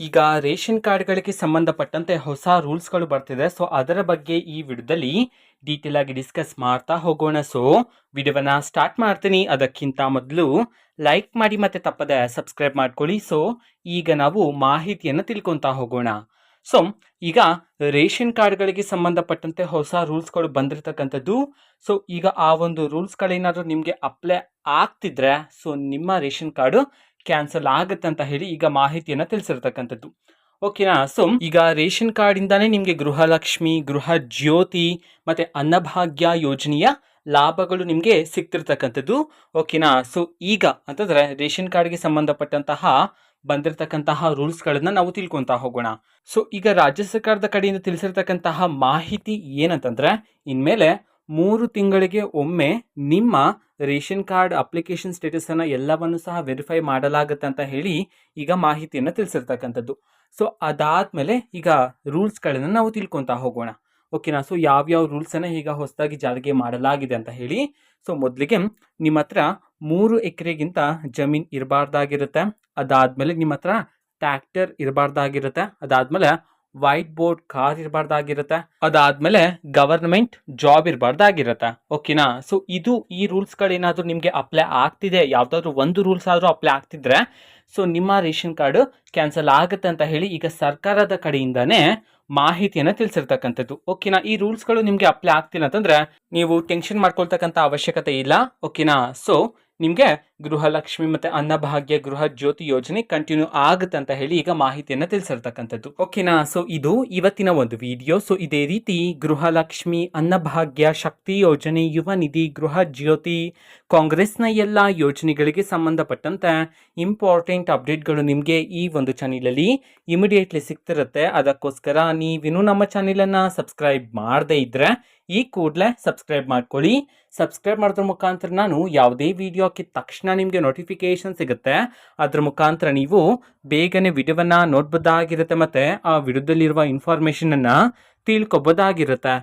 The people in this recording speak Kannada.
ಈಗ ರೇಷನ್ ಕಾರ್ಡ್ಗಳಿಗೆ ಸಂಬಂಧಪಟ್ಟಂತೆ ಹೊಸ ರೂಲ್ಸ್ಗಳು ಬರ್ತಿದೆ. ಸೊ, ಅದರ ಬಗ್ಗೆ ಈ ವಿಡಿಯೋದಲ್ಲಿ ಡೀಟೇಲ್ ಆಗಿ ಡಿಸ್ಕಸ್ ಮಾಡ್ತಾ ಹೋಗೋಣ. ಸೊ, ವಿಡಿಯೋವನ್ನ ಸ್ಟಾರ್ಟ್ ಮಾಡ್ತೀನಿ. ಅದಕ್ಕಿಂತ ಮೊದಲು ಲೈಕ್ ಮಾಡಿ ಮತ್ತೆ ತಪ್ಪದೆ ಸಬ್ಸ್ಕ್ರೈಬ್ ಮಾಡ್ಕೊಳ್ಳಿ. ಸೊ, ಈಗ ನಾವು ಮಾಹಿತಿಯನ್ನು ತಿಳ್ಕೊತಾ ಹೋಗೋಣ. ಸೊ, ಈಗ ರೇಷನ್ ಕಾರ್ಡ್ಗಳಿಗೆ ಸಂಬಂಧಪಟ್ಟಂತೆ ಹೊಸ ರೂಲ್ಸ್ಗಳು ಬಂದಿರತಕ್ಕಂಥದ್ದು. ಸೊ, ಈಗ ಆ ಒಂದು ರೂಲ್ಸ್ಗಳೇನಾದರೂ ನಿಮಗೆ ಅಪ್ಲೈ ಆಗ್ತಿದ್ರೆ, ಸೊ, ನಿಮ್ಮ ರೇಷನ್ ಕಾರ್ಡು ಕ್ಯಾನ್ಸಲ್ ಆಗುತ್ತೆ ಅಂತ ಹೇಳಿ ಈಗ ಮಾಹಿತಿಯನ್ನು ತಿಳಿಸಿರ್ತಕ್ಕಂಥದ್ದು. ಓಕೆನಾ ಸೊ ಈಗ ರೇಷನ್ ಕಾರ್ಡ್ ಇಂದಾನೆ ನಿಮಗೆ ಗೃಹಲಕ್ಷ್ಮಿ, ಗೃಹ ಜ್ಯೋತಿ ಮತ್ತೆ ಅನ್ನಭಾಗ್ಯ ಯೋಜನೆಯ ಲಾಭಗಳು ನಿಮಗೆ ಸಿಗ್ತಿರ್ತಕ್ಕಂಥದ್ದು. ಓಕೆನಾ ಸೊ ಈಗ ಅಂತಂದ್ರೆ ರೇಷನ್ ಕಾರ್ಡ್ಗೆ ಸಂಬಂಧಪಟ್ಟಂತಹ ಬಂದಿರತಕ್ಕಂತಹ ರೂಲ್ಸ್ಗಳನ್ನು ನಾವು ತಿಳ್ಕೊತಾ ಹೋಗೋಣ. ಸೊ ಈಗ ರಾಜ್ಯ ಸರ್ಕಾರದ ಕಡೆಯಿಂದ ತಿಳಿಸಿರ್ತಕ್ಕಂತಹ ಮಾಹಿತಿ ಏನಂತಂದ್ರೆ, ಇನ್ಮೇಲೆ ಮೂರು ತಿಂಗಳಿಗೆ ಒಮ್ಮೆ ನಿಮ್ಮ ರೇಷನ್ ಕಾರ್ಡ್ ಅಪ್ಲಿಕೇಶನ್ ಸ್ಟೇಟಸ್ ಅನ್ನ ಎಲ್ಲವನ್ನು ಸಹ ವೆರಿಫೈ ಮಾಡಲಾಗುತ್ತೆ ಅಂತ ಹೇಳಿ ಈಗ ಮಾಹಿತಿಯನ್ನು ತಿಳಿಸಿರ್ತಕ್ಕಂಥದ್ದು. ಸೊ ಅದಾದ್ಮೇಲೆ ಈಗ ರೂಲ್ಸ್ಗಳನ್ನು ನಾವು ತಿಳ್ಕೊತಾ ಹೋಗೋಣ. ಓಕೆನಾ ಸೊ ಯಾವ್ಯಾವ ರೂಲ್ಸನ್ನು ಈಗ ಹೊಸದಾಗಿ ಜಾರಿಗೆ ಮಾಡಲಾಗಿದೆ ಅಂತ ಹೇಳಿ. ಸೊ ಮೊದಲಿಗೆ ನಿಮ್ಮ ಹತ್ರ ಮೂರು ಎಕರೆಗಿಂತ ಜಮೀನ್ ಇರಬಾರ್ದಾಗಿರುತ್ತೆ. ಅದಾದ್ಮೇಲೆ ನಿಮ್ಮ ಹತ್ರ ಟ್ಯಾಕ್ಟರ್ ಇರಬಾರ್ದಾಗಿರುತ್ತೆ. ಅದಾದ್ಮೇಲೆ ವೈಟ್ ಬೋರ್ಡ್ ಕಾರ್ ಇರಬಾರ್ದಾಗಿರುತ್ತೆ. ಅದಾದ್ಮೇಲೆ ಗವರ್ನಮೆಂಟ್ ಜಾಬ್ ಇರಬಾರ್ದಾಗಿರುತ್ತೆ. ಓಕೆನಾ? ಸೊ ಇದು ಈ ರೂಲ್ಸ್ಗಳೇನಾದರೂ ನಿಮಗೆ ಅಪ್ಲೈ ಆಗ್ತಿದೆ? ಯಾವುದಾದ್ರೂ ಒಂದು ರೂಲ್ಸ್ ಆದರೂ ಅಪ್ಲೈ ಆಗ್ತಿದ್ರೆ ಸೊ ನಿಮ್ಮ ರೇಷನ್ ಕಾರ್ಡ್ ಕ್ಯಾನ್ಸಲ್ ಆಗುತ್ತೆ ಅಂತ ಹೇಳಿ ಈಗ ಸರ್ಕಾರದ ಕಡೆಯಿಂದಾನೇ ಮಾಹಿತಿಯನ್ನು ತಿಳಿಸಿರ್ತಕ್ಕಂಥದ್ದು. ಓಕೆನಾ? ಈ ರೂಲ್ಸ್ಗಳು ನಿಮಗೆ ಅಪ್ಲೈ ಆಗ್ತಿಲ್ಲ ಅಂತಂದ್ರೆ ನೀವು ಟೆನ್ಷನ್ ಮಾಡ್ಕೊಳ್ತಕ್ಕಂಥ ಅವಶ್ಯಕತೆ ಇಲ್ಲ. ಓಕೆನಾ? ಸೊ ನಿಮಗೆ ಗೃಹಲಕ್ಷ್ಮಿ ಮತ್ತೆ ಅನ್ನಭಾಗ್ಯ ಗೃಹ ಜ್ಯೋತಿ ಯೋಜನೆ ಕಂಟಿನ್ಯೂ ಆಗುತ್ತೆ ಅಂತ ಹೇಳಿ ಈಗ ಮಾಹಿತಿಯನ್ನು ತಿಳಿಸಿರ್ತಕ್ಕಂಥದ್ದು. ಓಕೆನಾ ಸೊ ಇದು ಇವತ್ತಿನ ಒಂದು ವಿಡಿಯೋ ಸೊ ಇದೇ ರೀತಿ ಗೃಹಲಕ್ಷ್ಮಿ, ಅನ್ನಭಾಗ್ಯ, ಶಕ್ತಿ ಯೋಜನೆ, ಯುವ ನಿಧಿ, ಗೃಹ ಜ್ಯೋತಿ, ಕಾಂಗ್ರೆಸ್ನ ಎಲ್ಲ ಯೋಜನೆಗಳಿಗೆ ಸಂಬಂಧಪಟ್ಟಂತೆ ಇಂಪಾರ್ಟೆಂಟ್ ಅಪ್ಡೇಟ್ಗಳು ನಿಮಗೆ ಈ ಒಂದು ಚಾನಲಲ್ಲಿ ಇಮಿಡಿಯೇಟ್ಲಿ ಸಿಗ್ತಿರುತ್ತೆ. ಅದಕ್ಕೋಸ್ಕರ ನೀವಿನ್ನೂ ನಮ್ಮ ಚಾನಲನ್ನು ಸಬ್ಸ್ಕ್ರೈಬ್ ಮಾಡದೇ ಇದ್ದರೆ ಈ ಕೂಡಲೇ ಸಬ್ಸ್ಕ್ರೈಬ್ ಮಾಡ್ಕೊಳ್ಳಿ. ಸಬ್ಸ್ಕ್ರೈಬ್ ಮಾಡೋದ್ರ ಮುಖಾಂತರ ನಾನು ಯಾವುದೇ ವಿಡಿಯೋ ಹಾಕಿದ ತಕ್ಷಣ ನಿಮಗೆ ನೋಟಿಫಿಕೇಶನ್ ಸಿಗುತ್ತೆ. ಅದರ ಮುಖಾಂತರ ನೀವು ಬೇಗನೆ ವಿಡಿಯೋವನ್ನು ನೋಡ್ಬೋದಾಗಿರುತ್ತೆ ಮತ್ತು ಆ ವಿಡಿಯೋದಲ್ಲಿರುವ ಇನ್ಫಾರ್ಮೇಷನನ್ನು ತಿಳ್ಕೊಬೋದಾಗಿರುತ್ತೆ.